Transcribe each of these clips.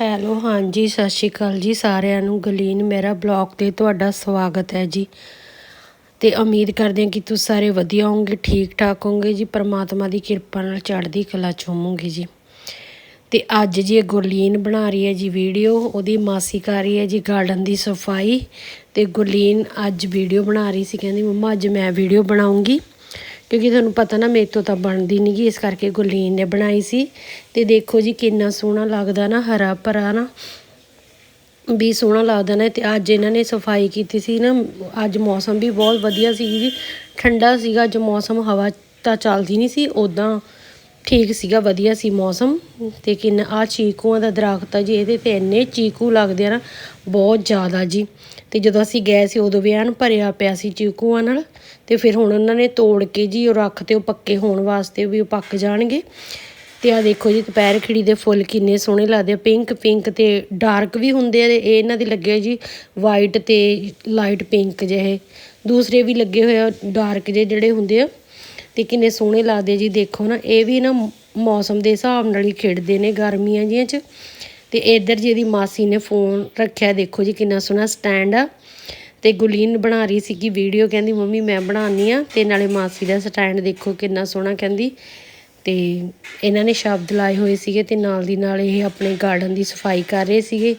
Hello, ਹਾਂਜੀ, ਸਤਿ ਸ਼੍ਰੀ ਅਕਾਲ ਜੀ ਸਾਰਿਆਂ ਨੂੰ। ਗਲੀਨ ਮੇਰਾ ਬਲੌਗ ਤੇ ਤੁਹਾਡਾ ਸਵਾਗਤ ਹੈ ਜੀ। ਤੇ ਉਮੀਦ ਕਰਦੇ ਹਾਂ ਕਿ ਤੁਸੀਂ ਸਾਰੇ ਵਧੀਆ ਹੋਵੋਗੇ ਠੀਕ ਠਾਕ ਹੋਵੋਗੇ ਜੀ। ਪਰਮਾਤਮਾ ਦੀ ਕਿਰਪਾ ਨਾਲ ਚੜ੍ਹਦੀ ਕਲਾ ਚ ਹੋਵੋਗੇ ਜੀ। ਤੇ ਅੱਜ ਜੀ ਇਹ ਗੁਰਲੀਨ ਬਣਾ ਰਹੀ ਹੈ ਜੀ ਵੀਡੀਓ। ਉਹਦੀ ਮਾਸੀ ਕਰ ਰਹੀ ਹੈ ਜੀ ਗਾਰਡਨ ਦੀ ਸਫ਼ਾਈ। ਤੇ ਗੁਰਲੀਨ ਅੱਜ ਵੀਡੀਓ ਬਣਾ ਰਹੀ ਸੀ। ਕਹਿੰਦੀ, ਮੰਮਾ, ਅੱਜ ਮੈਂ ਵੀਡੀਓ ਬਣਾਉਂਗੀ। ਕਿਉਂਕਿ ਤੁਹਾਨੂੰ ਪਤਾ ਨਾ ਮੇਰੇ ਤੋਂ ਤਾਂ ਬਣਦੀ ਨਹੀਂ ਗੀ ਇਸ ਕਰਕੇ ਗੁਰਲੀਨ ਨੇ ਬਣਾਈ ਸੀ। ਤੇ ਦੇਖੋ ਜੀ ਕਿੰਨਾ ਸੋਹਣਾ ਲੱਗਦਾ ਨਾ, ਹਰਾ ਭਰਾ ਨਾ। ਵੀ ਸੋਹਣਾ ਲੱਗਦਾ ਨਾ, ਤੇ ਅੱਜ ਇਹਨਾਂ ਨੇ ਸਫ਼ਾਈ ਕੀਤੀ ਸੀ ਨਾ। ਅੱਜ ਮੌਸਮ ਵੀ ਬਹੁਤ ਵਧੀਆ ਸੀ ਜੀ। ਠੰਡਾ ਸੀਗਾ, ਅੱਜ ਮੌਸਮ ਹਵਾ ਤਾਂ ਚੱਲਦੀ ਨਹੀਂ ਸੀ ਉਦਾਂ ਠੀਕ ਸੀਗਾ, ਵਧੀਆ ਸੀ ਮੌਸਮ। ਤੇ ਕਿੰਨਾ ਆ ਚੀਕੂਆਂ ਦਾ ਦਰਖਤ ਆ ਜੀ ਇਹਦੇ ਤੇ ਇੰਨੇ ਚੀਕੂ ਲੱਗਦੇ ਆ ਨਾ, ਬਹੁਤ ਜ਼ਿਆਦਾ ਜੀ। ਤੇ ਜਦੋਂ ਅਸੀਂ ਗਏ ਸੀ, ਉਦੋਂ ਵੀ ਐਨ ਭਰਿਆ ਪਿਆ ਸੀ ਚੀਕੂਆਂ ਨਾਲ। ਤੇ ਫਿਰ ਹੁਣ ਉਹਨਾਂ ਨੇ ਤੋੜ ਕੇ ਜੀ, ਉਹ ਰੱਖ ਤੇ ਉਹ ਪੱਕੇ ਹੋਣ ਵਾਸਤੇ ਵੀ ਉਹ ਪੱਕ ਜਾਣਗੇ। ਤੇ ਆ ਦੇਖੋ ਜੀ, ਦੁਪਹਿਰ ਖਿੜੀ ਦੇ ਫੁੱਲ ਕਿੰਨੇ ਸੋਹਣੇ ਲੱਗਦੇ ਆ। ਪਿੰਕ ਪਿੰਕ ਤੇ ਡਾਰਕ ਵੀ ਹੁੰਦੇ ਆ ਇਹ ਇਹਨਾਂ ਦੇ ਲੱਗੇ ਜੀ, ਵਾਈਟ ਤੇ ਲਾਈਟ ਪਿੰਕ ਜਿਹੇ। ਦੂਸਰੇ ਵੀ ਲੱਗੇ ਹੋਏ ਆ, ਡਾਰਕ ਜਿਹੇ ਜਿਹੜੇ ਹੁੰਦੇ ਆ। ਤੇ ਕਿੰਨੇ ਸੋਹਣੇ ਲੱਗਦੇ ਜੀ, ਦੇਖੋ ਨਾ, ਇਹ ਵੀ ਨਾ ਮੌਸਮ ਦੇ ਹਿਸਾਬ ਨਾਲ ਹੀ ਖਿੜਦੇ ਨੇ ਗਰਮੀਆਂ ਜੀਆਂ 'ਚ। ਤੇ ਇੱਧਰ ਜੀ ਇਹਦੀ ਮਾਸੀ ਨੇ ਫੋਨ ਰੱਖਿਆ, ਦੇਖੋ ਜੀ ਕਿੰਨਾ ਸੋਹਣਾ ਸਟੈਂਡ ਆ। ਤੇ ਗੁਲੀਨ ਬਣਾ ਰਹੀ ਸੀ ਕਿ ਵੀਡੀਓ, ਕਹਿੰਦੀ, ਮੰਮੀ, ਮੈਂ ਬਣਾਉਣੀ ਆ। ਤੇ ਨਾਲੇ ਮਾਸੀ ਦਾ ਸਟੈਂਡ ਦੇਖੋ ਕਿੰਨਾ ਸੋਹਣਾ, ਕਹਿੰਦੀ। ਤੇ ਇਹਨਾਂ ਨੇ ਸ਼ਬਦ ਲਾਏ ਹੋਏ ਸੀਗੇ ਤੇ ਨਾਲ ਦੀ ਨਾਲ ਇਹ ਆਪਣੇ ਗਾਰਡਨ ਦੀ ਸਫ਼ਾਈ ਕਰ ਰਹੇ ਸੀਗੇ।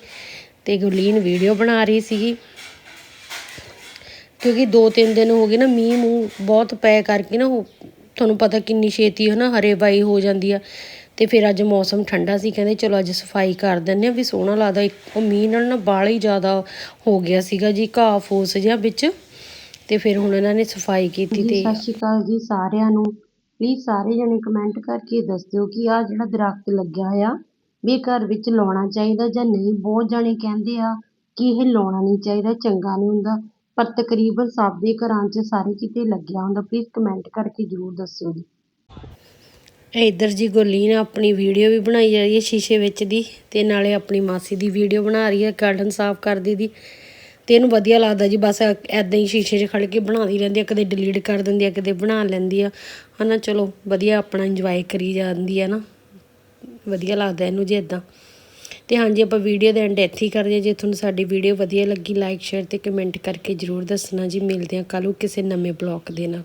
ਤੇ ਗੁਲੀਨ ਵੀਡੀਓ ਬਣਾ ਰਹੀ ਸੀਗੀ। ਕਿਉਂਕਿ 2-3 ਦਿਨ ਹੋ ਗਏ ਨਾ ਮੀਂਹ ਮੂੰਹ ਬਹੁਤ ਪੈ ਕਰਕੇ ਨਾ ਉਹ ਤੁਹਾਨੂੰ ਪਤਾ ਕਿੰਨੀ ਛੇਤੀ ਹੈ ਨਾ ਹਰੇ ਬਾਈ ਹੋ ਜਾਂਦੀ ਆ। ਤੇ ਫਿਰ ਅੱਜ ਮੌਸਮ ਠੰਡਾ ਸੀ ਕਹਿੰਦੇ ਚਲੋ ਅੱਜ ਸਫ਼ਾਈ ਕਰ ਦਿੰਨੇ ਆ ਵੀ ਸੋਹਣਾ ਲੱਗਦਾ। ਉਹ ਮੀਂਹ ਨਾਲ ਨਾ ਬਾਹਲਾ ਹੀ ਜ਼ਿਆਦਾ ਹੋ ਗਿਆ ਸੀਗਾ ਜੀ ਘਾਹ ਫੂਸ ਜਿਹਾ ਵਿੱਚ। ਤੇ ਫਿਰ ਹੁਣ ਇਹਨਾਂ ਨੇ ਸਫ਼ਾਈ ਕੀਤੀ ਤੇ ਸਤਿ ਸ਼੍ਰੀ ਅਕਾਲ ਜੀ ਸਾਰਿਆਂ ਨੂੰ। ਪਲੀਜ਼ ਸਾਰੇ ਜਣੇ ਕਮੈਂਟ ਕਰਕੇ ਦੱਸਿਓ ਕਿ ਆ ਜਿਹੜਾ ਦਰਖਤ ਲੱਗਿਆ ਹੋਇਆ ਵੀ ਘਰ ਵਿੱਚ ਲਾਉਣਾ ਚਾਹੀਦਾ ਜਾਂ ਨਹੀਂ। ਬਹੁਤ ਜਣੇ ਕਹਿੰਦੇ ਆ ਕਿ ਇਹ ਲਾਉਣਾ ਨਹੀਂ ਚਾਹੀਦਾ ਚੰਗਾ ਨਹੀਂ ਹੁੰਦਾ। ਪਰ ਤਕਰੀਬਨ ਸਭ ਦੇ ਘਰਾਂ 'ਚ ਸਾਰੇ ਕਿਤੇ ਲੱਗਿਆ ਹੁੰਦਾ। ਪਲੀਜ਼ ਕਮੈਂਟ ਕਰਕੇ ਜ਼ਰੂਰ ਦੱਸਿਓ ਜੀ। ਇੱਧਰ ਜੀ ਗੁਰਲੀਨ ਆਪਣੀ ਵੀਡੀਓ ਵੀ ਬਣਾਈ ਜਾ ਰਹੀ ਹੈ ਸ਼ੀਸ਼ੇ ਵਿੱਚ ਦੀ ਤੇ ਨਾਲੇ ਆਪਣੀ ਮਾਸੀ ਦੀ ਵੀਡੀਓ ਬਣਾ ਰਹੀ ਹੈ ਗਾਰਡਨ ਸਾਫ਼ ਕਰਦੀ ਦੀ ਤੇ ਇਹਨੂੰ ਵਧੀਆ ਲੱਗਦਾ ਜੀ, ਬਸ ਐਦਾਂ ਹੀ ਸ਼ੀਸ਼ੇ 'ਚ ਖੜ ਕੇ ਬਣਾਉਂਦੀ ਰਹਿੰਦੀ ਆ, ਕਦੇ ਡਿਲੀਟ ਕਰ ਦਿੰਦੀ ਆ, ਕਦੇ ਬਣਾ ਲੈਂਦੀ ਆ। ਹਨਾ, ਚਲੋ ਵਧੀਆ ਆਪਣਾ ਇੰਜੋਏ ਕਰੀ ਜਾਂਦੀ ਆ ਨਾ। ਵਧੀਆ ਲੱਗਦਾ ਇਹਨੂੰ ਜੇ ਇਦਾਂ ਤੇ ਹਾਂਜੀ, ਆਪਾਂ ਵੀਡੀਓ ਦੇ ਐਂਡ ਇੱਥੇ ਹੀ ਕਰਦੇ ਹਾਂ। ਜੇ ਤੁਹਾਨੂੰ ਸਾਡੀ ਵੀਡੀਓ ਵਧੀਆ ਲੱਗੀ ਲਾਈਕ ਸ਼ੇਅਰ ਤੇ ਕਮੈਂਟ ਕਰਕੇ ਜਰੂਰ ਦੱਸਣਾ ਜੀ। ਮਿਲਦੇ ਹਾਂ ਕੱਲ੍ਹ ਨੂੰ ਕਿਸੇ ਨਵੇਂ ਬਲੌਗ ਦੇ ਨਾਲ।